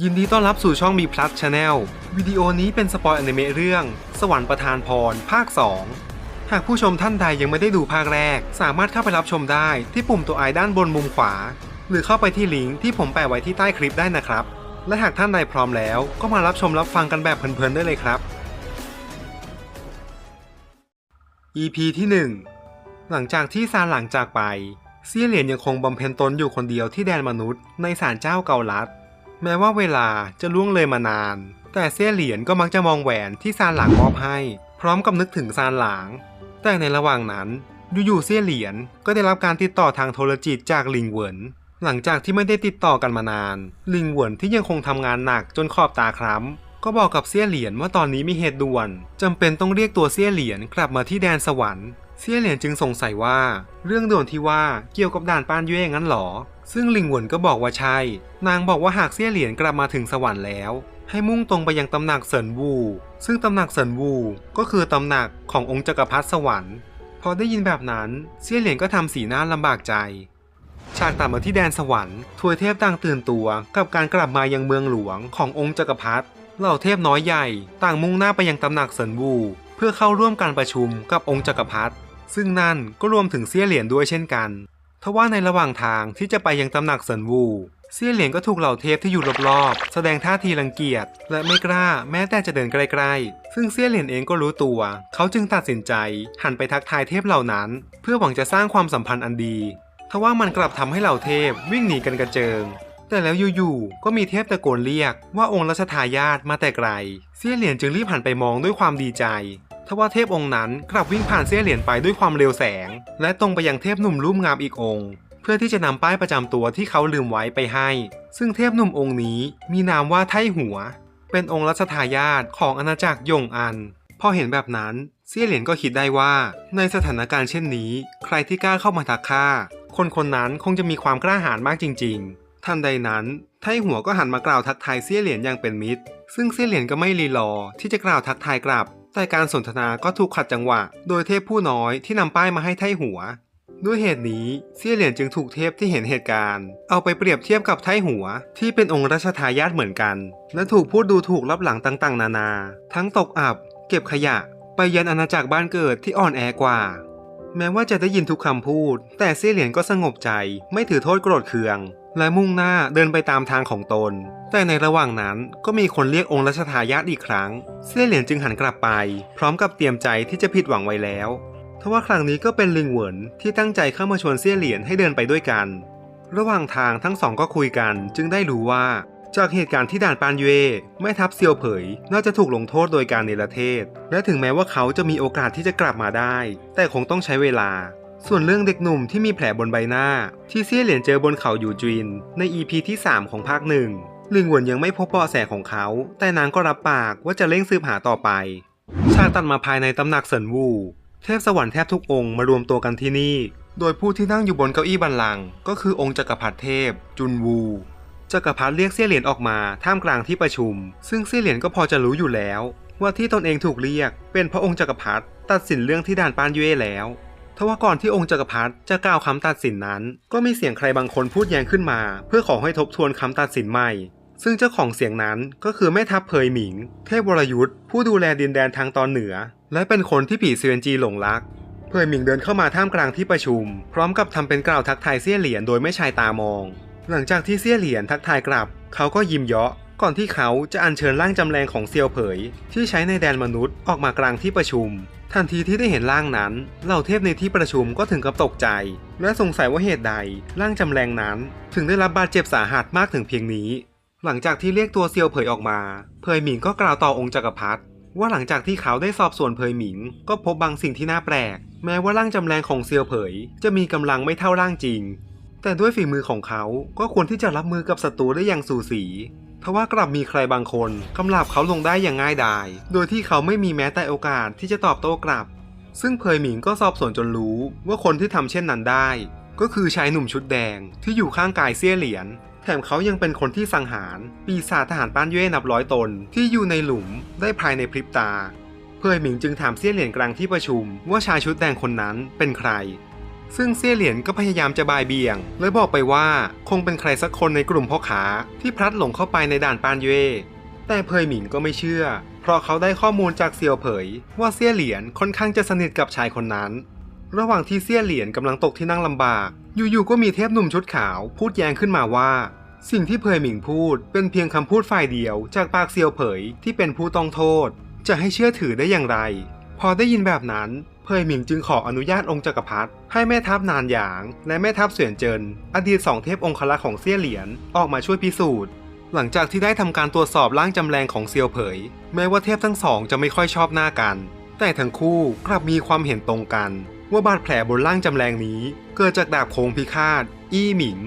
ยินดีต้อนรับสู่ช่อง B Plus Channel วิดีโอนี้เป็นสปอยอนิเมะเรื่อง สวรรค์ประทานพร ภาค 2 หากผู้ชมท่านใดยังไม่ได้ดูภาคแรก สามารถเข้าไปรับชมได้ที่ปุ่มตัวไอด้านบนมุมขวา หรือเข้าไปที่ลิงก์ที่ผมแปะไว้ที่ใต้คลิปได้นะครับ และหากท่านใดพร้อมแล้ว ก็มารับชมรับฟังกันแบบเพลินๆได้เลยครับ EP ที่ 1 หลังจากที่ซานหลังจากไปเซี่ยเหรียญยังคงบำเพ็ญตนอยู่คนเดียวที่แดนมนุษย์ในศาลเจ้าเกาลัด แม้ว่าเวลาจะล่วงเลยมานาน แต่เซี่ยเหรียญก็มักจะมองแหวนที่ซานหลางมอบให้ พร้อมกับนึกถึงซานหลางแต่ในระหว่างนั้นอยู่ๆเซี่ยเหรียญก็ได้รับการติดต่อทางโทรจิตจากลิงเหวินหลังจากที่ไม่ได้ติดต่อกันมานาน ลิงเหวินที่ยังคงทำงานหนักจนขอบตาคล้ำก็บอกกับเซี่ยเหรียญว่าตอนนี้มีเหตุด่วนจำเป็นต้องเรียกตัวเซี่ยเหรียญกลับมาที่แดนสวรรค์ เซี่ยเหรียญจึงสงสัยว่า เรื่องด่วนที่ว่าเกี่ยวกับด่านป้านเย่งั้นหรอ ซึ่งลิงหวนก็บอกว่าใช่ นางบอกว่าหากเซี่ยเหรียญกลับมาถึงสวรรค์แล้ว ให้มุ่งตรงไปยังตำหนักเซินวู ซึ่งตำหนักเซินวูก็คือตำหนักขององค์จักรพรรดิสวรรค์พอได้ยินแบบนั้นเซี่ยเหรียญก็ทำสีหน้าลำบากใจฉากตัดมาที่แดนสวรรค์ทวยเทพต่างตื่นตัวกับการกลับมายังเมืองหลวงขององค์จักรพรรดิเหล่าเทพน้อยใหญ่ ต่างมุ่งหน้าไปยังตำหนักเซินวู เพื่อเข้าร่วมการประชุมกับองค์จักรพรรดิ ซึ่งนั่นก็รวมถึงเซี่ยเหรียญด้วยเช่นกันทว่าในระหว่างทางที่จะไปยังตำหนักเซินวูเซี่ยเหรียญก็ถูกเหล่าเทพที่อยู่รอบๆ แสดงท่าทีรังเกียจ และไม่กล้าแม้แต่จะเดินใกล้ๆ ซึ่งเซี่ยเหรียญเองก็รู้ตัว เขาจึงตัดสินใจ หันไปทักทายเทพเหล่านั้น เพื่อหวังจะสร้างความสัมพันธ์อันดีทว่ามันกลับทำให้เหล่าเทพวิ่งหนีกันกระเจิง แต่แล้วอยู่ๆก็มีเทพตะโกนเรียกว่าองค์รัชทายาทมาแต่ไกลเซี่ยเหรียญจึงรีบหันไปมองด้วยความดีใจ ว่าเทพองค์นั้นกลับวิ่งผ่านเสี้ยเหรียญไปด้วยความเร็วแสง และตรงไปยังเทพหนุ่มรูปงามอีกองค์ เพื่อที่จะนำป้ายประจำตัวที่เขาลืมไว้ไปให้ ซึ่งเทพหนุ่มองค์นี้มีนามว่าไทหัว เป็นองค์รัชทายาทของอาณาจักรยงอัน พอเห็นแบบนั้นเซี่ยเหรียญก็คิดได้ว่า ในสถานการณ์เช่นนี้ ใครที่กล้าเข้ามาทักฆ่าคนคนนั้นคงจะมีความกล้าหาญมากจริง ๆ ทันใดนั้นไทหัวก็หันมากล่าวทักทายเซี่ยเหรียญอย่างเป็นมิตร ซึ่งเซี่ยเหรียญก็ไม่รีรอที่จะกล่าวทักทายกลับ แต่การสนทนาก็ถูกขัดจังหวะ โดยเทพผู้น้อยที่นำป้ายมาให้ไทหัว ด้วยเหตุนี้เซี่ยเหรียญจึงถูกเทพที่เห็นเหตุการณ์ เอาไปเปรียบเทียบกับไทหัว ที่เป็นองค์รัชทายาทเหมือนกัน และถูกพูดดูถูกลับหลังต่างๆ นานา ทั้งตกอับ เก็บขยะ ไปยันอาณาจักรบ้านเกิดที่อ่อนแอกว่า แม้ว่าจะได้ยินทุกคำพูด แต่เซี่ยเหรียญก็สงบใจไม่ถือโทษโกรธเคือง และมุ่งหน้าเดินไปตามทางของตน แต่ในระหว่างนั้นก็มีคนเรียกองค์รัชทายาทอีกครั้งเซี่ยเหรียญจึงหันกลับไป พร้อมกับเตรียมใจที่จะผิดหวังไว้แล้วทว่าครั้งนี้ก็เป็นลิงเหวินที่ตั้งใจเข้ามาชวนเซี่ยเหรียญให้เดินไปด้วยกัน ระหว่างทางทั้งสองก็คุยกันจึงได้รู้ว่า จากเหตุการณ์ที่ด่านปานเย่แม่ทัพเซียวเผย น่าจะถูกลงโทษโดยการเนรเทศ และถึงแม้ว่าเขาจะมีโอกาสที่จะกลับมาได้ แต่คงต้องใช้เวลา ส่วนเรื่องเด็กหนุ่มที่มีแผลบนใบหน้า ที่เซี่ยเหรียญเจอบนเขาอยู่จีนใน EP ที่ 3 ของภาคหนึ่งลิงหวนยังไม่พบเบาะแสของเขา แต่นางก็รับปากว่าจะเร่งสืบหาต่อไปฉากตัดมาภายในตำหนักเซินวูเทพสวรรค์แทบทุกองค์มารวมตัวกันที่นี่ โดยผู้ที่นั่งอยู่บนเก้าอี้บัลลัง ก็คือองค์จักรพรรดิเทพ จุนวูจักรพรรดิเรียกเซี่ยเหรียญออกมาท่ามกลางที่ประชุม ซึ่งเซี่ยเหรียญก็พอจะรู้อยู่แล้ว ว่าที่ตนเองถูกเรียกเป็นเพราะองค์จักรพรรดิตัดสินเรื่องที่ด่านปานเย่แล้ว ทว่าก่อนที่องค์จักรพรรดิจะกล่าวคำตัดสินนั้น ก็มีเสียงใครบางคนพูดแย้งขึ้นมา เพื่อขอให้ทบทวนคำตัดสินใหม่ ซึ่งเจ้าของเสียงนั้นก็คือแม่ทัพเพยหมิง เทพวรยุทธ์ผู้ดูแลดินแดนทางตอนเหนือ และเป็นคนที่ผีเซียนจีหลงรัก เพยหมิงเดินเข้ามาท่ามกลางที่ประชุม พร้อมกับทำเป็นกล่าวทักทายเซี่ยเหรียญโดยไม่ชายตามอง หลังจากที่เซี่ยเหรียญทักทายกลับ เขาก็ยิ้มเยาะ ก่อนที่เขาจะอัญเชิญร่างจำแรงของเซียวเผย ที่ใช้ในแดนมนุษย์ออกมากลางที่ประชุม ทันทีที่ได้เห็นร่างนั้น เหล่าเทพในที่ประชุมก็ถึงกับตกใจ และสงสัยว่าเหตุใดร่างจำแรงนั้น ถึงได้รับบาดเจ็บสาหัสมากถึงเพียงนี้ หลังจากที่เรียกตัวเซียวเผยออกมา เผยหมิงก็กล่าวต่อองค์จักรพรรดิว่าหลังจากที่เขาได้สอบสวนเผยหมิง ก็พบบางสิ่งที่น่าแปลก แม้ว่าร่างจำแรงของเซียวเผย จะมีกำลังไม่เท่าร่างจริง แต่ด้วยฝีมือของเขาก็ควรที่จะรับมือกับศัตรูได้อย่างสูสี ทว่ากลับมีใครบางคนกำลับเขาลงได้อย่างง่ายดาย โดยที่เขาไม่มีแม้แต่โอกาสที่จะตอบโต้กลับ ซึ่งเพยหมิงก็สอบสวนจนรู้ว่าคนที่ทำเช่นนั้นได้ ก็คือชายหนุ่มชุดแดงที่อยู่ข้างกายเซี่ยเหรียญแถมเขายังเป็นคนที่สังหาร ปีศาจทหารป้านเย่นับร้อยตน ที่อยู่ในหลุมได้ภายในพริบตา เพยหมิงจึงถามเซี่ยเหรียญกลางที่ประชุม ว่าชายชุดแดงคนนั้นเป็นใคร ซึ่งเซี่ยเหรียญก็พยายามจะบายเบี่ยง และบอกไปว่าคงเป็นใครสักคนในกลุ่มพ่อค้าที่พลัดหลงเข้าไปในด่านปานเย่แต่เพยหมิงก็ไม่เชื่อ เพราะเขาได้ข้อมูลจากเซียวเผย ว่าเซี่ยเหรียญค่อนข้างจะสนิทกับชายคนนั้น ระหว่างที่เซี่ยเหรียญกำลังตกที่นั่งลำบาก อยู่ๆก็มีเทพหนุ่มชุดขาวพูดแย้งขึ้นมาว่า สิ่งที่เพยหมิงพูดเป็นเพียงคำพูดฝ่ายเดียวจากปากเซียวเผยที่เป็นผู้ต้องโทษ จะให้เชื่อถือได้อย่างไร พอได้ยินแบบนั้น ยหมิงจึงขออนุญาตองค์จักรพรรดิให้แม่ทัพนานหยาง และแม่ทัพเสวียนเจิน อดีตสองเทพองครักษ์ของเซี่ยเหรียญออกมาช่วยพิสูจน์ หลังจากที่ได้ทำการตรวจสอบร่างจำแรงของเซียวเผย แม้ว่าเทพทั้งสองจะไม่ค่อยชอบหน้ากัน แต่ทั้งคู่กลับมีความเห็นตรงกัน ว่าบาดแผลบนร่างจำแรงนี้ เกิดจากดาบโคงพิฆาต อี้หมิง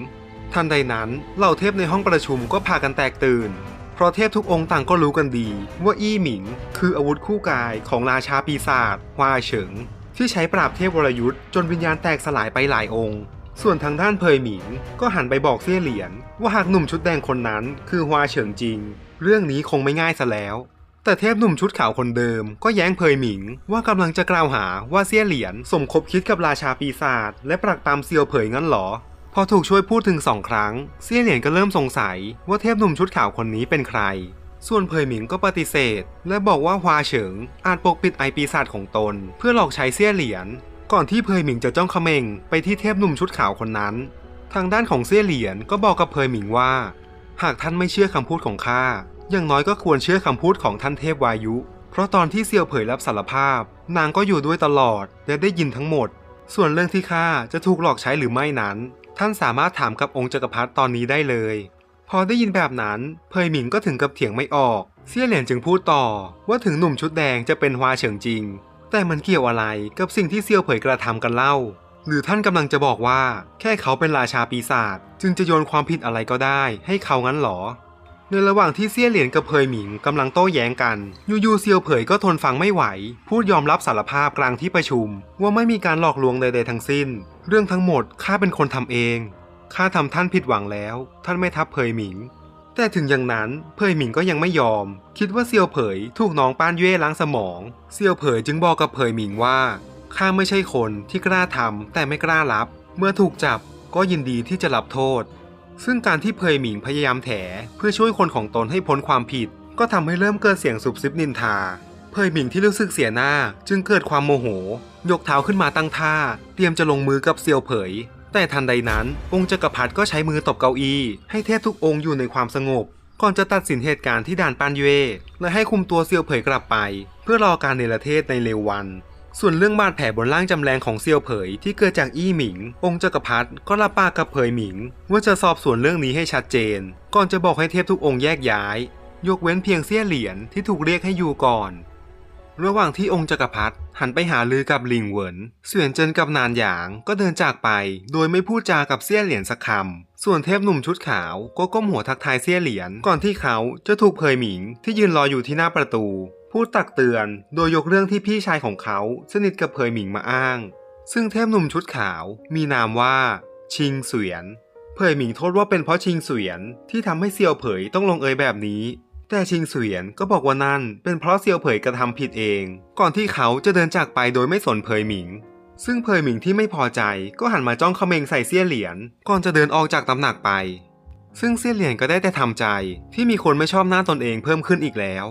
ทันใดนั้นเหล่าเทพในห้องประชุมก็พากันแตกตื่นเพราะเทพทุกองค์ต่างก็รู้กันดีว่าอี้หมิง คืออาวุธคู่กายของราชาปีศาจฮวาเฉิง ที่ใช้ปราบเทพวรยุทธ์จนวิญญาณแตกสลายไปหลายองค์ ส่วนทางด้านเพยหมิงก็หันไปบอกเซี่ยเหรียญว่าหากหนุ่มชุดแดงคนนั้น คือฮวาเฉิงจริง เรื่องนี้คงไม่ง่ายซะแล้ว แต่เทพหนุ่มชุดขาวคนเดิม ก็แย้งเพยหมิง ว่ากำลังจะกล่าวหาว่าเซี่ยเหรียญสมคบคิดกับราชาปีศาจและปรักปรามเซียวเผยงั้นหรอพอถูกช่วยพูดถึงสองครั้งเซี่ยเหรียญก็เริ่มสงสัยว่าเทพหนุ่มชุดขาวคนนี้เป็นใคร ส่วนเพยหมิงก็ปฏิเสธ และบอกว่าฮวาเฉิงอาจปกปิดไอปีศาจของตน เพื่อหลอกใช้เซี่ยเหรียญ ก่อนที่เพยหมิงจะจ้องเขม่งไปที่เทพหนุ่มชุดขาวคนนั้น ทางด้านของเซี่ยเหรียญก็บอกกับเพยหมิงว่า หากท่านไม่เชื่อคำพูดของข้าอย่างน้อยก็ควรเชื่อคำพูดของท่านเทพวายุ เพราะตอนที่เซียวเผยรับสารภาพ นางก็อยู่ด้วยตลอดและได้ยินทั้งหมด ส่วนเรื่องที่ข้าจะถูกหลอกใช้หรือไม่นั้น ท่านสามารถถามกับองค์จักรพรรดิตอนนี้ได้เลย พอได้ยินแบบนั้น เพยหมิงก็ถึงกับเถียงไม่ออก เซี่ยเหรียญจึงพูดต่อ ว่าถึงหนุ่มชุดแดงจะเป็นฮวาเฉิงจริง แต่มันเกี่ยวอะไรกับสิ่งที่เซียวเผยกระทำกันเล่า หรือท่านกำลังจะบอกว่า แค่เขาเป็นราชาปีศาจจึงจะโยนความผิดอะไรก็ได้ ให้เขางั้นหรอ ในระหว่างที่เซี่ยเหรียญกับเพยหมิงกำลังโต้แย้งกันยูๆเซียวเผยก็ทนฟังไม่ไหว พูดยอมรับสารภาพกลางที่ประชุม ว่าไม่มีการหลอกลวงใดๆทั้งสิ้น เรื่องทั้งหมดข้าเป็นคนทำเอง ข้าทำท่านผิดหวังแล้ว ท่านไม่ทับเพยหมิง แต่ถึงอย่างนั้นเพยหมิงก็ยังไม่ยอม คิดว่าเซียวเผยถูกน้องป้านเย่ล้างสมอง เซียวเผยจึงบอกกับเพยหมิงว่าข้าไม่ใช่คนที่กล้าทำแต่ไม่กล้ารับ เมื่อถูกจับก็ยินดีที่จะรับโทษ ซึ่งการที่เพยหมิงพยายามแถเพื่อช่วยคนของตนให้พ้นความผิด ก็ทำให้เริ่มเกิดเสียงสุบซิบนินทาเพยหมิงที่รู้สึกเสียหน้า จึงเกิดความโมโห ยกเท้าขึ้นมาตั้งท่า เตรียมจะลงมือกับเซียวเผย แต่ทันใดนั้น องค์จักรพรรดิก็ใช้มือตบเก้าอี้ ให้เทพทุกองค์อยู่ในความสงบ ก่อนจะตัดสินเหตุการณ์ที่ด่านปานเยและให้คุมตัวเซียวเผยกลับไป เพื่อรอการเนรเทศในเร็ววัน ส่วนเรื่องบาดแผลบนร่างจำแรงของเซียวเผยที่เกิดจากอี้หมิง องค์จักรพรรดิก็รับปากกับเผยหมิง ว่าจะสอบสวนเรื่องนี้ให้ชัดเจน ก่อนจะบอกให้เทพทุกองค์แยกย้าย ยกเว้นเพียงเสี้ยเหรียญที่ถูกเรียกให้อยู่ก่อน ระหว่างที่องค์จักรพรรดิหันไปหาลือกับหลิงเหวินเสวียนเจินกับนานหยางก็เดินจากไป โดยไม่พูดจากับเสี้ยเหรียญสักคำ ส่วนเทพหนุ่มชุดขาวก็ก้มหัวทักทายเสี้ยเหรียญก่อนที่เขาจะถูกเพยหมิงที่ยืนรออยู่ที่หน้าประตู พูดตักเตือนโดยยกเรื่องที่พี่ชายของเขาสนิทกับเพยหมิงมาอ้าง ซึ่งเทพหนุ่มชุดขาวมีนามว่า ชิงเสวียนเพยหมิงโทษว่าเป็นเพราะชิงเสวียนที่ทำให้เซียวเผยต้องลงเอยแบบนี้ แต่ชิงเสวียนก็บอกว่านั่นเป็นเพราะเซียวเผยกระทำผิดเอง ก่อนที่เขาจะเดินจากไปโดยไม่สนเพยหมิง ซึ่งเพยหมิงที่ไม่พอใจก็หันมาจ้องเขมงใส่เสี้ยเหรียญก่อนจะเดินออกจากตำหนักไป ซึ่งเสี้ยเหรียญก็ได้แต่ทำใจที่มีคนไม่ชอบหน้าตนเองเพิ่มขึ้นอีกแล้ว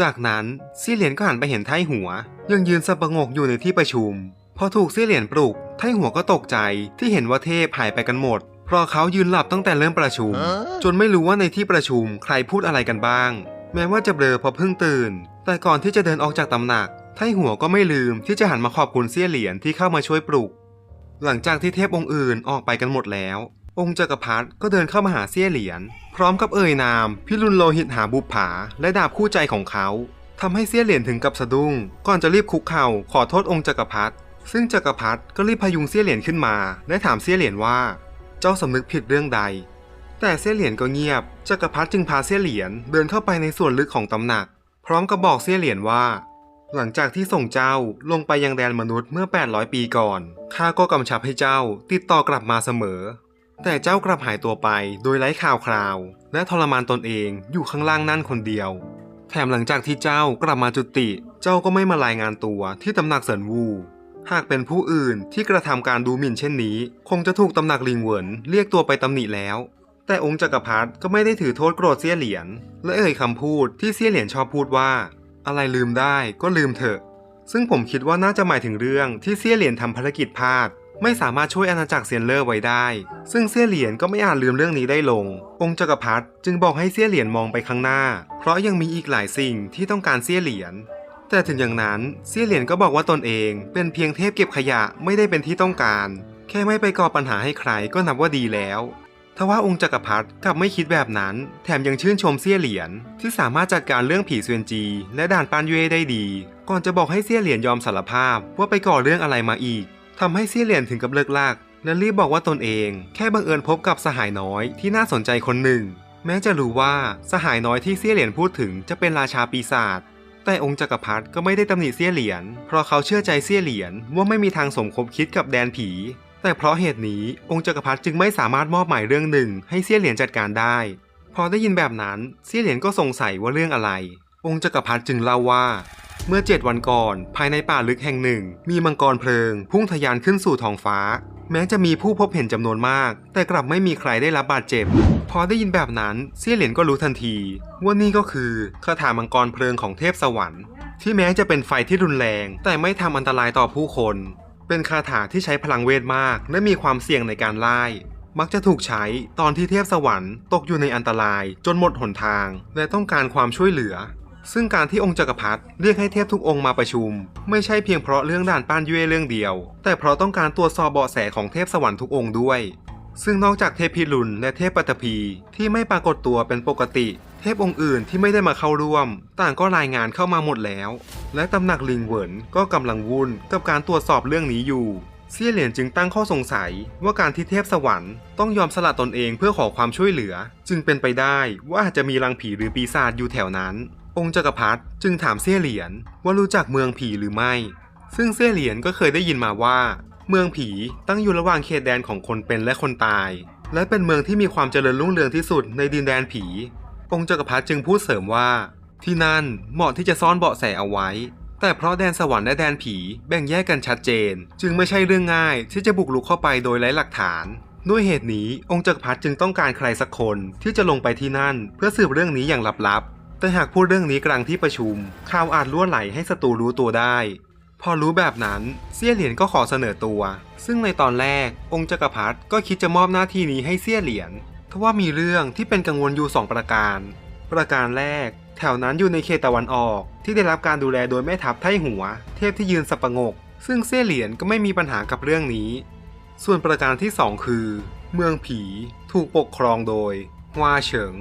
จากนั้นเสี้ยเหรียญก็หันไปเห็นไทหัว ยังยืนสะประงกอยู่ในที่ประชุมพอถูกเสี้ยเหรียญปลุกไทหัวก็ตกใจที่เห็นว่าเทพหายไปกันหมด ราะเขายืนหลับตั้งแต่เริ่มประชุม จนไม่รู้ว่าในที่ประชุมใครพูดอะไรกันบ้าง แม้ว่าจะเบลอเพราะเพิ่งตื่น แต่ก่อนที่จะเดินออกจากตำหนัก ไทหัวก็ไม่ลืมที่จะหันมาขอบคุณเสี้ยเหรียญที่เข้ามาช่วยปลุก หลังจากที่เทพองค์อื่นออกไปกันหมดแล้ว องค์จักรพรรดิก็เดินเข้ามาหาเสี้ยเหรียญพร้อมกับเอ่ยนามพิรุณโลหิตหาบุปผา และดาบคู่ใจของเขาทำให้เสี้ยเหรียญถึงกับสะดุ้ง ก่อนจะรีบคุกเข่าขอโทษองค์จักรพรรดิซึ่งจักรพรรดิก็รีบพยุงเสี้ยเหรียญขึ้นมา และถามเสี้ยเหรียญว่า เจ้าสำนึกผิดเรื่องใด แต่เสี้ยเหรียญก็เงียบจักรพรรดิจึงพาเสี้ยเหรียญเดินเข้าไปในส่วนลึกของตำหนัก พร้อมกับบอกเสี้ยเหรียญว่า หลังจากที่ส่งเจ้าลงไปยังแดนมนุษย์เมื่อ 800 ปีก่อนข้าก็กำชับให้เจ้าติดต่อกลับมาเสมอ แต่เจ้ากลับหายตัวไปโดยไร้ข่าวคราว และทรมานตนเองอยู่ข้างล่างนั่นคนเดียว แถมหลังจากที่เจ้ากลับมาจุติ เจ้าก็ไม่มารายงานตัวที่ตำหนักเสินวู หากเป็นผู้อื่นที่กระทำการดูหมิ่นเช่นนี้ คงจะถูกตำหนักลิงเหวินเรียกตัวไปตำหนิแล้ว แต่องค์จักรพรรดิก็ไม่ได้ถือโทษโกรธเสี้ยเหรียญและเอ่ยคำพูดที่เสี้ยเหรียญชอบพูดว่า อะไรลืมได้ก็ลืมเถอะ ซึ่งผมคิดว่าน่าจะหมายถึงเรื่องที่เสี้ยเหรียญทำภารกิจพลาดไม่สามารถช่วยอาณาจักรเซียนเลอร์ไว้ได้ ซึ่งเสี้ยเหรียญก็ไม่อาจลืมเรื่องนี้ได้ลง องค์จักรพรรดิจึงบอกให้เสี้ยเหรียญมองไปข้างหน้า เพราะยังมีอีกหลายสิ่งที่ต้องการเสี้ยเหรียญ แต่ถึงอย่างนั้นเสี้ยเหรียญก็บอกว่าตนเองเป็นเพียงเทพเก็บขยะไม่ได้เป็นที่ต้องการ แค่ไม่ไปก่อปัญหาให้ใครก็นับว่าดีแล้วทว่าองค์จักรพรรดิกลับไม่คิดแบบนั้น แถมยังชื่นชมเซี่ยเหรียญที่สามารถจัดการเรื่องผีเซวียนจี และด่านปานเย่ได้ดี ก่อนจะบอกให้เซี่ยเหรียญยอมสารภาพว่าไปก่อเรื่องอะไรมาอีกทำให้เซี่ยเหรียญถึงกับเลิกลากและรีบบอกว่าตนเองแค่บังเอิญพบกับสหายน้อยที่น่าสนใจคนหนึ่ง แม้จะรู้ว่าสหายน้อยที่เซี่ยเหรียญพูดถึงจะเป็นราชาปีศาจ แต่องค์จักรพรรดิก็ไม่ได้ตำหนิเซี่ยเหรียญเพราะเขาเชื่อใจเซี่ยเหรียญว่าไม่มีทางสมคบคิดกับแดนผี แต่เพราะเหตุนี้องค์จักรพรรดิจึงไม่สามารถมอบหมายเรื่องหนึ่ง ให้เซี่ยเหรียญจัดการได้ พอได้ยินแบบนั้นเซี่ยเหรียญก็สงสัยว่าเรื่องอะไร องค์จักรพรรดิจึงเล่าว่า เมื่อเจ็ดวันก่อน ภายในป่าลึกแห่งหนึ่ง มีมังกรเพลิง พุ่งทะยานขึ้นสู่ท้องฟ้า แม้จะมีผู้พบเห็นจำนวนมาก แต่กลับไม่มีใครได้รับบาดเจ็บ พอได้ยินแบบนั้นเซี่ยเหรียญก็รู้ทันที ว่านี่ก็คือคาถามังกรเพลิงของเทพสวรรค์ ที่แม้จะเป็นไฟที่รุนแรง แต่ไม่ทำอันตรายต่อผู้คน เป็นคาถาที่ใช้พลังเวทมาก และมีความเสี่ยงในการไล่มักจะถูกใช้ตอนที่เทพสวรรค์ตกอยู่ในอันตรายจนหมดหนทาง และต้องการความช่วยเหลือ ซึ่งการที่องค์จักรพรรดิเรียกให้เทพทุกองค์มาประชุม ไม่ใช่เพียงเพราะเรื่องด่านป้านเย่เรื่องเดียว แต่เพราะต้องการตรวจสอบเบาะแสของเทพสวรรค์ทุกองค์ด้วย ซึ่งนอกจากเทพพิรุณและเทพปัตภีที่ไม่ปรากฏตัวเป็นปกติ เทพองค์อื่นที่ไม่ได้มาเข้าร่วม ต่างก็รายงานเข้ามาหมดแล้ว และตำหนักลิงเหวินก็กำลังวุ่นกับการตรวจสอบเรื่องนี้อยู่เซียเหรียญจึงตั้งข้อสงสัยว่าการที่เทพสวรรค์ต้องยอมสละตนเองเพื่อขอความช่วยเหลือ จึงเป็นไปได้ว่าอาจจะมีรังผีหรือปีศาจอยู่แถวนั้น องค์จักรพรรดิจึงถามเซี่ยเหรียญว่ารู้จักเมืองผีหรือไม่ ซึ่งเซี่ยเหรียญก็เคยได้ยินมาว่า เมืองผีตั้งอยู่ระหว่างเขตแดนของคนเป็นและคนตาย และเป็นเมืองที่มีความเจริญรุ่งเรืองที่สุดในดินแดนผี องค์จักรพรรดิจึงพูดเสริมว่า ที่นั่นเหมาะที่จะซ่อนเบาะแสเอาไว้ แต่เพราะแดนสวรรค์และแดนผีแบ่งแยกกันชัดเจน จึงไม่ใช่เรื่องง่ายที่จะบุกรุกเข้าไปโดยไร้หลักฐานด้วยเหตุนี้องค์จักรพรรดิจึงต้องการใครสักคนที่จะลงไปที่นั่น เพื่อสืบเรื่องนี้อย่างลับๆ แต่หากพูดเรื่องนี้กลางที่ประชุม ข่าวอาจล่วไหลให้ศัตรูรู้ตัวได้ พอรู้แบบนั้นเซี่ยเหรียญก็ขอเสนอตัว ซึ่งในตอนแรกองค์จักรพรรดิก็คิดจะมอบหน้าที่นี้ให้เซี่ยเหรียญทว่ามีเรื่องที่เป็นกังวลอยู่สองประการ ประการแรก แถวนั้นอยู่ในเขตตะวันออก ที่ได้รับการดูแลโดยแม่ทัพไทหัว เทพที่ยืนสับประงก ซึ่งเซี่ยเหรียญก็ไม่มีปัญหากับเรื่องนี้ ส่วนประการที่สองคือ เมืองผีถูกปกครองโดยฮวาเฉิง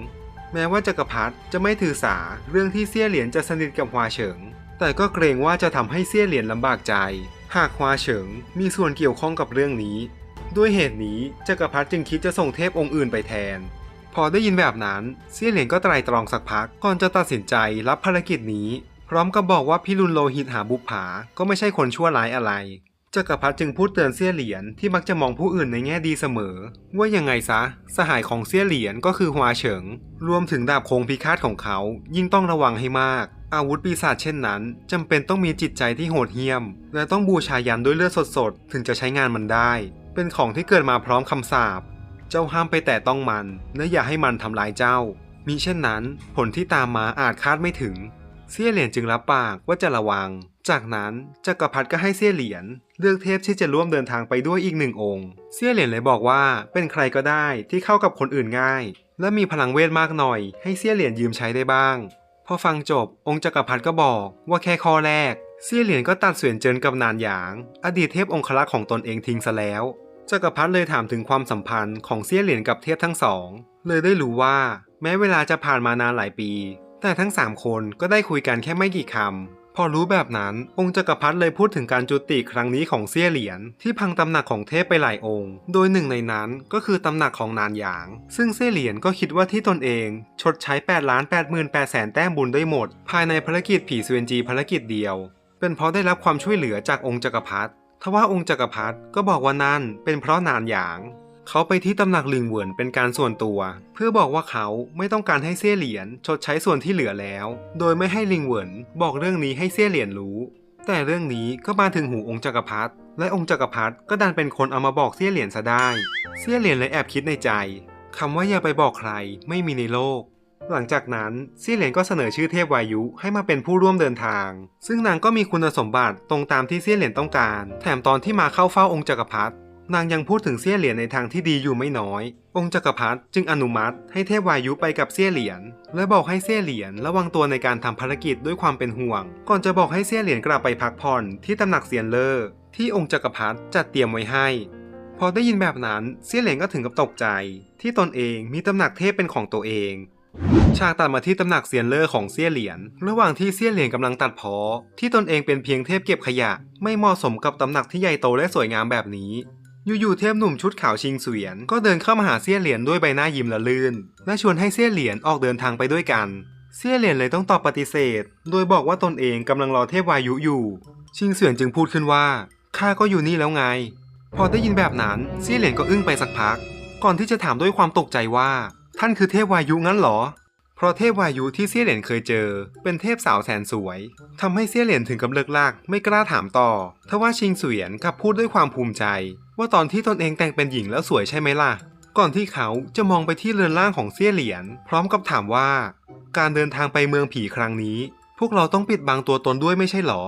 แม้ว่าจักรพรรดิจะไม่ถือสาเรื่องที่เซี่ยเหรียญจะสนิทกับฮวาเฉิง แต่ก็เกรงว่าจะทำให้เซี่ยเหรียญลำบากใจ หากฮวาเฉิงมีส่วนเกี่ยวข้องกับเรื่องนี้ ด้วยเหตุนี้จักรพรรดิจึงคิดจะส่งเทพองค์อื่นไปแทน พอได้ยินแบบนั้น เซี่ยเหรียญก็ไตรตรองสักพักก่อนจะตัดสินใจรับภารกิจนี้ พร้อมกับบอกว่าพิรุณโลหิตหาบุปผาก็ไม่ใช่คนชั่วร้ายอะไร จักรพรรดิจึงพูดเตือนเซี่ยเหรียญที่มักจะมองผู้อื่นในแง่ดีเสมอ ว่ายังไงซะ สหายของเซี่ยเหรียญก็คือฮวาเฉิง รวมถึงดาบโคงพิฆาตของเขา ยิ่งต้องระวังให้มาก อาวุธปีศาจเช่นนั้นจำเป็นต้องมีจิตใจที่โหดเหี้ยม และต้องบูชายันด้วยเลือดสดๆ ถึงจะใช้งานมันได้ เป็นของที่เกิดมาพร้อมคำสาปเจ้าห้ามไปแตะต้องมันและอย่าให้มันทำร้ายเจ้า มิเช่นนั้น ผลที่ตามมาอาจคาดไม่ถึงเซี่ยเหรียญจึงรับปากว่าจะระวัง จากนั้นจักรพรรดิก็ให้เซี่ยเหรียญเลือกเทพที่จะร่วมเดินทางไปด้วยอีกหนึ่งองค์เซี่ยเหรียญเลยบอกว่าเป็นใครก็ได้ที่เข้ากับคนอื่นง่าย และมีพลังเวทมากหน่อย ให้เซี่ยเหรียญยืมใช้ได้บ้าง พอฟังจบองค์จักรพรรดิก็บอกว่าแค่ข้อแรกเซี่ยเหรียญก็ตัดเสวียนเจินกับนานหยาง อดีตเทพองครักษ์ของตนเองทิ้งซะแล้วจักรพรรดิเลยถามถึงความสัมพันธ์ของเซี่ยเหรียญกับเทพทั้งสอง เลยได้รู้ว่า แม้เวลาจะผ่านมานานหลายปี แต่ทั้งสามคนก็ได้คุยกันแค่ไม่กี่คำ พอรู้แบบนั้น องค์จักรพรรดิเลยพูดถึงการจุติครั้งนี้ของเซี่ยเหรียญที่พังตำหนักของเทพไปหลายองค์ โดยหนึ่งในนั้นก็คือตำหนักของนานหยาง ซึ่งเซี่ยเหรียญก็คิดว่าที่ตนเอง ชดใช้8ล้าน8 8 8แสนแต้มบุญได้หมด ภายในภารกิจผีเซเวนจีภารกิจเดียว เป็นเพราะได้รับความช่วยเหลือจากองค์จักรพรรดิทว่าองค์จักรพรรดิก็บอกว่านั่นเป็นเพราะนานหยาง เขาไปที่ตำหนักลิงเหวินเป็นการส่วนตัว เพื่อบอกว่าเขาไม่ต้องการให้เซี่ยเหรียญชดใช้ส่วนที่เหลือแล้ว โดยไม่ให้ลิงเหวินบอกเรื่องนี้ให้เซี่ยเหรียญรู้ แต่เรื่องนี้ก็มาถึงหูองค์จักรพรรดิและองค์จักรพรรดิก็ดันเป็นคนเอามาบอกเสี้ยเหรียญซะได้ เสี้ยเหรียญเลยแอบคิดในใจคำว่าอย่าไปบอกใครไม่มีในโลก หลังจากนั้นเซี่ยเหรียญก็เสนอชื่อเทพวายุให้มาเป็นผู้ร่วมเดินทาง ซึ่งนางก็มีคุณสมบัติตรงตามที่เซี่ยเหรียญต้องการ แถมตอนที่มาเข้าเฝ้าองค์จักรพรรดิ นางยังพูดถึงเซี่ยเหรียญในทางที่ดีอยู่ไม่น้อย องค์จักรพรรดิจึงอนุมัติให้เทพวายุไปกับเซี่ยเหรียญและบอกให้เซี่ยเหรียญระวังตัวในการทำภารกิจด้วยความเป็นห่วง ก่อนจะบอกให้เซี่ยเหรียญกลับไปพักผ่อนที่ตำหนักเซียนเลอร์ที่องค์จักรพรรดิจัดเตรียมไว้ให้ พอได้ยินแบบนั้นเซี่ยเหรียญก็ถึงกับตกใจ ที่ตนเองมีตำหนักเทพเป็นของตัวเองฉากตัดมาที่ตำหนักเซียนเลอร์ของเซี่ยเหรียญระหว่างที่เซี่ยเหรียญกำลังตัดพอที่ตนเองเป็นเพียงเทพเก็บขยะ ไม่เหมาะสมกับตำหนักที่ใหญ่โตและสวยงามแบบนี้ อยู่ๆเทพหนุ่มชุดขาวชิงเสวียน ก็เดินเข้ามาหาเซี่ยเหรียญด้วยใบหน้ายิ้มละลื่น และชวนให้เซี่ยเหรียญออกเดินทางไปด้วยกัน เซี่ยเหรียญเลยต้องตอบปฏิเสธ โดยบอกว่าตนเองกำลังรอเทพวายุอยู่ ชิงเสวียนจึงพูดขึ้นว่าข้าก็อยู่นี่แล้วไง พอได้ยินแบบนั้นเซี่ยเหรียญก็อึ้งไปสักพัก ก่อนที่จะถามด้วยความตกใจว่า ท่านคือเทพวายุงั้นหรอ เพราะเทพวายุที่เซี่ยเหรียญเคยเจอ เป็นเทพสาวแสนสวยทำให้เซี่ยเหรียญถึงกับเลิกลากไม่กล้าถามต่อทว่าชิงเสวียนกลับพูดด้วยความภูมิใจ ว่าตอนที่ตนเองแต่งเป็นหญิงแล้วสวยใช่ไหมล่ะ ก่อนที่เขาจะมองไปที่เรือนร่างของเซี่ยเหรียญพร้อมกับถามว่า การเดินทางไปเมืองผีครั้งนี้ พวกเราต้องปิดบังตัวตนด้วยไม่ใช่หรอ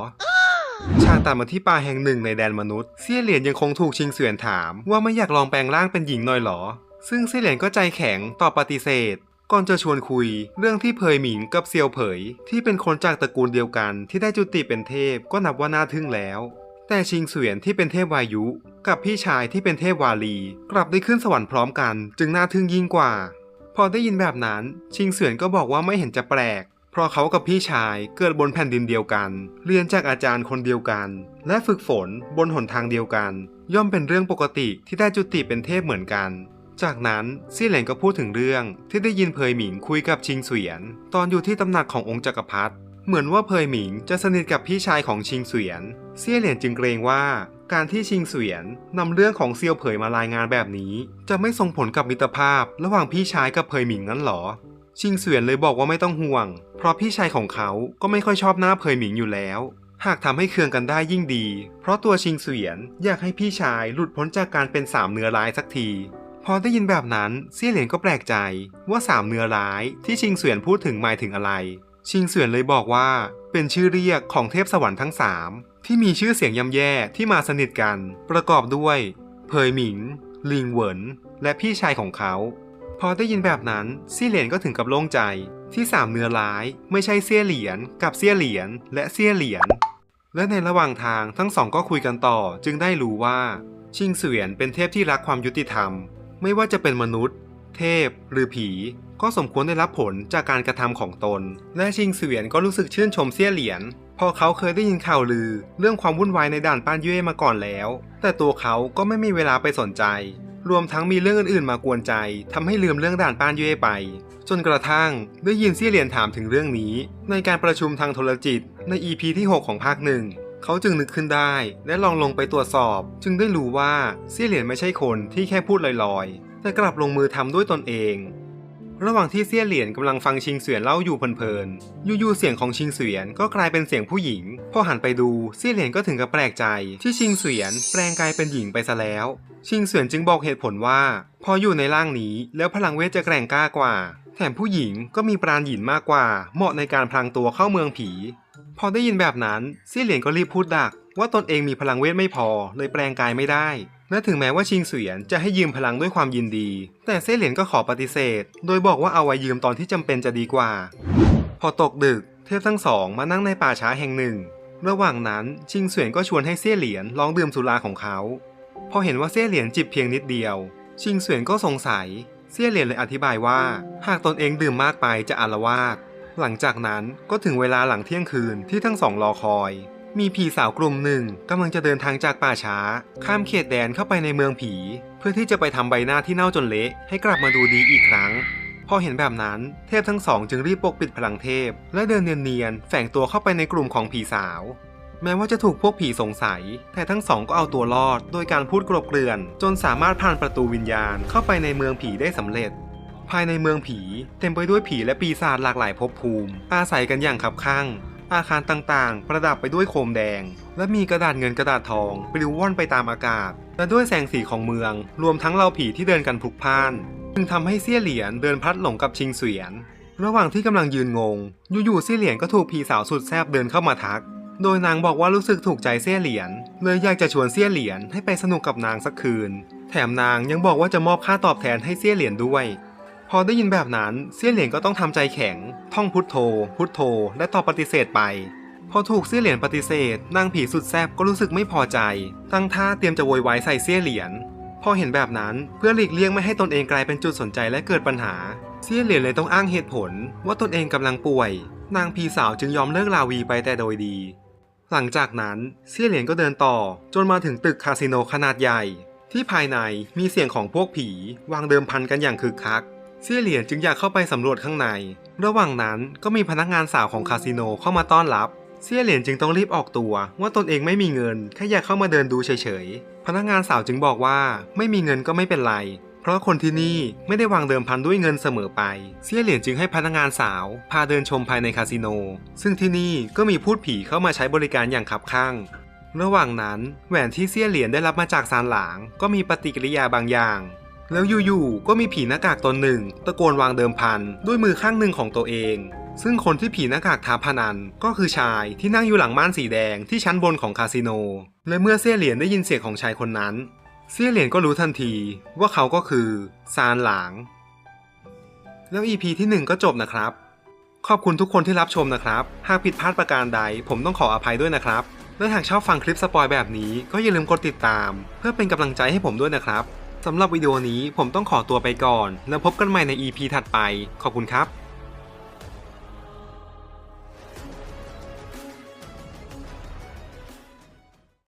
ฉากตัดมาที่ป่าแห่งหนึ่งในแดนมนุษย์เซี่ยเหรียญยังคงถูกชิงเสวียนถาม ว่าไม่อยากลองแปลงร่างเป็นหญิงหน่อยหรอ ซึ่งเซี่ยเหรียญก็ใจแข็งตอบปฏิเสธ ก่อนจะชวนคุยเรื่องที่เพยหมิงกับเซียวเผย ที่เป็นคนจากตระกูลเดียวกันที่ได้จุติเป็นเทพก็นับว่าน่าทึ่งแล้ว แต่ชิงเสวียนที่เป็นเทพวายุ กับพี่ชายที่เป็นเทพวาลี กลับได้ขึ้นสวรรค์พร้อมกัน จึงน่าทึ่งยิ่งกว่า พอได้ยินแบบนั้น ชิงเสวียนก็บอกว่าไม่เห็นจะแปลก เพราะเขากับพี่ชายเกิดบนแผ่นดินเดียวกัน เรียนจากอาจารย์คนเดียวกัน และฝึกฝนบนหนทางเดียวกัน ย่อมเป็นเรื่องปกติที่ได้จุติเป็นเทพเหมือนกัน จากนั้นซี่เหลนก็พูดถึงเรื่องที่ได้ยินเพยหมิงคุยกับชิงเสวียน ตอนอยู่ที่ตำหนักขององค์จักรพรรดิเหมือนว่าเพยหมิงจะสนิทกับพี่ชายของชิงเสวียนเซี่ยเหลียนจึงเกรงว่าการที่ชิงเสวียนนำเรื่องของเซียวเผยมารายงานแบบนี้ จะไม่ส่งผลกับมิตรภาพ ระหว่างพี่ชายกับเพยหมิงนั้นหรอ ชิงเสวียนเลยบอกว่าไม่ต้องห่วง เพราะพี่ชายของเขาก็ไม่ค่อยชอบหน้าเพยหมิงอยู่แล้ว หากทำให้เคืองกันได้ยิ่งดี เพราะตัวชิงเสวียนอยากให้พี่ชายหลุดพ้นจากการเป็นสามเนื้อร้ายสักที พอได้ยินแบบนั้นเซี่ยเหลียนก็แปลกใจว่าสามเนื้อร้ายที่ชิงเสวียนพูดถึงหมายถึงอะไร ชิงเสวียนเลยบอกว่าเป็นชื่อเรียกของเทพสวรรค์ทั้งสามที่มีชื่อเสียงย่ำแย่ที่มาสนิทกัน ประกอบด้วย เพยหมิง ลิงเหวิน และพี่ชายของเขา พอได้ยินแบบนั้นซี่เหลียนก็ถึงกับโล่งใจที่สามเนื้อร้ายไม่ใช่เซี่ยเหลียน กับเซี่ยเหลียน และเซี่ยเหลียน และในระหว่างทางทั้งสองก็คุยกันต่อจึงได้รู้ว่า ชิงเสวียนเป็นเทพที่รักความยุติธรรม ไม่ว่าจะเป็นมนุษย์ เทพ หรือผี ก็สมควรได้รับผลจากการกระทำของตน และชิงเสวียนก็รู้สึกชื่นชมเซี่ยเหลียนเพอเขาเคยได้ยินข่าวลือ เรื่องความวุ่นวายในด่านป้านเย่มาก่อนแล้ว แต่ตัวเขาก็ไม่มีเวลาไปสนใจ รวมทั้งมีเรื่องอื่นๆมากวนใจทำให้ลืมเรื่องด่านป้านเย่ไป จนกระทั่งได้ยินเซี่ยเหลียนถามถึงเรื่องนี้ ในการประชุมทางโทรจิตใน EP ที่ 6 ของภาคหนึ่ง เขาจึงนึกขึ้นได้และลองลงไปตรวจสอบ จึงได้รู้ว่าเซี่ยเหลียนไม่ใช่คนที่แค่พูดลอยๆ แต่กลับลงมือทำด้วยตนเอง ระหว่างที่เซี่ยเหลียนกำลังฟังชิงเสวียนเล่าอยู่เพลินๆอยู่ๆเสียงของชิงเสวียนก็กลายเป็นเสียงผู้หญิง พอหันไปดูเซี่ยเหลียนก็ถึงกับแปลกใจที่ชิงเสวียนแปลงกายเป็นหญิงไปซะแล้ว ชิงเสวียนจึงบอกเหตุผลว่า พออยู่ในร่างนี้แล้วพลังเวทจะแกร่งกล้ากว่า แถมผู้หญิงก็มีปราณหยินมากกว่า เหมาะในการพลางตัวเข้าเมืองผี พอได้ยินแบบนั้นเซี่เหลียนก็รีบพูดดัก ว่าตนเองมีพลังเวทไม่พอเลยแปลงกายไม่ได้และถึงแม้ว่าชิงเสวียนจะให้ยืมพลังด้วยความยินดี แต่เซี่เหลียนก็ขอปฏิเสธ โดยบอกว่าเอาไว้ยืมตอนที่จำเป็นจะดีกว่า พอตกดึก เทพทั้งสองมานั่งในป่าช้าแห่งหนึ่ง ระหว่างนั้นชิงเสวียนก็ชวนให้เซี่เหลียนลองดื่มสุราของเขา พอเห็นว่าเซี่เหลียนจิบเพียงนิดเดียว ชิงเสวียนก็สงสัย เซี่เหลียนเลยอธิบายว่า หากตนเองดื่มมากไปจะอาลวาด หลังจากนั้นก็ถึงเวลาหลังเที่ยงคืนที่ทั้งสองรอคอย มีผีสาวกลุ่มหนึ่งกำลังจะเดินทางจากป่าช้า ข้ามเขตแดนเข้าไปในเมืองผี เพื่อที่จะไปทำใบหน้าที่เน่าจนเละให้กลับมาดูดีอีกครั้ง พอเห็นแบบนั้นเทพทั้งสองจึงรีบปกปิดพลังเทพ และเดินเนียนๆแฝงตัวเข้าไปในกลุ่มของผีสาว แม้ว่าจะถูกพวกผีสงสัย แต่ทั้งสองก็เอาตัวรอด โดยการพูดกลบเกลื่อน จนสามารถผ่านประตูวิญญาณเข้าไปในเมืองผีได้สำเร็จ ภายในเมืองผี เต็มไปด้วยผีและปีศาจหลากหลายภพภูมิ อาศัยกันอย่างคับคั่งอาคารต่างๆ ประดับไปด้วยโคมแดง และมีกระดาษเงินกระดาษทองปลิวว่อนไปตามอากาศ และด้วยแสงสีของเมือง รวมทั้งเราผีที่เดินกันพลุกพล่านจึงทำให้เซี่ยเหลียนเดินพลัดหลงกับชิงเสวียน ระหว่างที่กำลังยืนงง อยู่ๆเซี่ยเหลียนก็ถูกผีสาวสุดแซ่บเดินเข้ามาทัก โดยนางบอกว่ารู้สึกถูกใจเซี่ยเหลียนเลยอยากจะชวนเซี่ยเหลียนให้ไปสนุกกับนางสักคืน แถมนางยังบอกว่าจะมอบค่าตอบแทนให้เซี่ยเหลียนด้วย อได้ยินแบบนั้นเซี่ยเหลียนก็ต้องทำใจแข็ง ท่องพุทโธ พุทโธ และตอบปฏิเสธไป พอถูกเซี่ยเหลียนปฏิเสธ นางผีสุดแซบก็รู้สึกไม่พอใจ ตั้งท่าเตรียมจะโวยวายใส่เซี่ยเหลียน พอเห็นแบบนั้นเพื่อหลีกเลี่ยงไม่ให้ตนเองกลายเป็นจุดสนใจและเกิดปัญหา เซี่ยเหลียนเลยต้องอ้างเหตุผล ว่าตนเองกำลังป่วย นางผีสาวจึงยอมเลิกลาวีไปแต่โดยดี หลังจากนั้นเซี่ยเหลียนก็เดินต่อ จนมาถึงตึกคาสิโนขนาดใหญ่ ที่ภายในมีเสียงของพวกผีวางเดิมพันกันอย่างคึกคัก เซี่ยเหลียนจึงอยากเข้าไปสำรวจข้างใน ระหว่างนั้นก็มีพนักงานสาวของคาสิโนเข้ามาต้อนรับ เซี่ยเหลียนจึงต้องรีบออกตัว ว่าตนเองไม่มีเงินแค่อยากเข้ามาเดินดูเฉยๆ พนักงานสาวจึงบอกว่าไม่มีเงินก็ไม่เป็นไร เพราะคนที่นี่ไม่ได้วางเดิมพันด้วยเงินเสมอไป เซี่ยเหลียนจึงให้พนักงานสาว พาเดินชมภายในคาสิโน ซึ่งที่นี่ก็มีพูดผีเข้ามาใช้บริการอย่างขับข้างระหว่างนั้นแหวนที่เซี่ยเหลียนได้รับมาจากซานหลาง ก็มีปฏิกิริยาบางอย่าง แล้วอยู่ๆ ก็มีผีหน้ากากตนหนึ่ง ตะโกนวางเดิมพันด้วยมือข้างหนึ่งของตัวเอง ซึ่งคนที่ผีหน้ากากท้าพนัน ก็คือชายที่นั่งอยู่หลังม่านสีแดงที่ชั้นบนของคาสิโน และเมื่อเซี่ยเหลียนได้ยินเสียงของชายคนนั้น เซี่ยเหลียนก็รู้ทันทีว่าเขาก็คือซานหลาง แล้ว EP ที่ 1 ก็จบนะครับ ขอบคุณทุกคนที่รับชมนะครับ หากผิดพลาดประการใด ผมต้องขออภัยด้วยนะครับและหากชอบฟังคลิปสปอยแบบนี้ก็อย่าลืมกดติดตาม เพื่อเป็นกำลังใจให้ผมด้วยนะครับ สำหรับวิดีโอนี้ผมต้องขอตัวไปก่อน แล้วพบกันใหม่ใน EP ถัดไป ขอบคุณครับ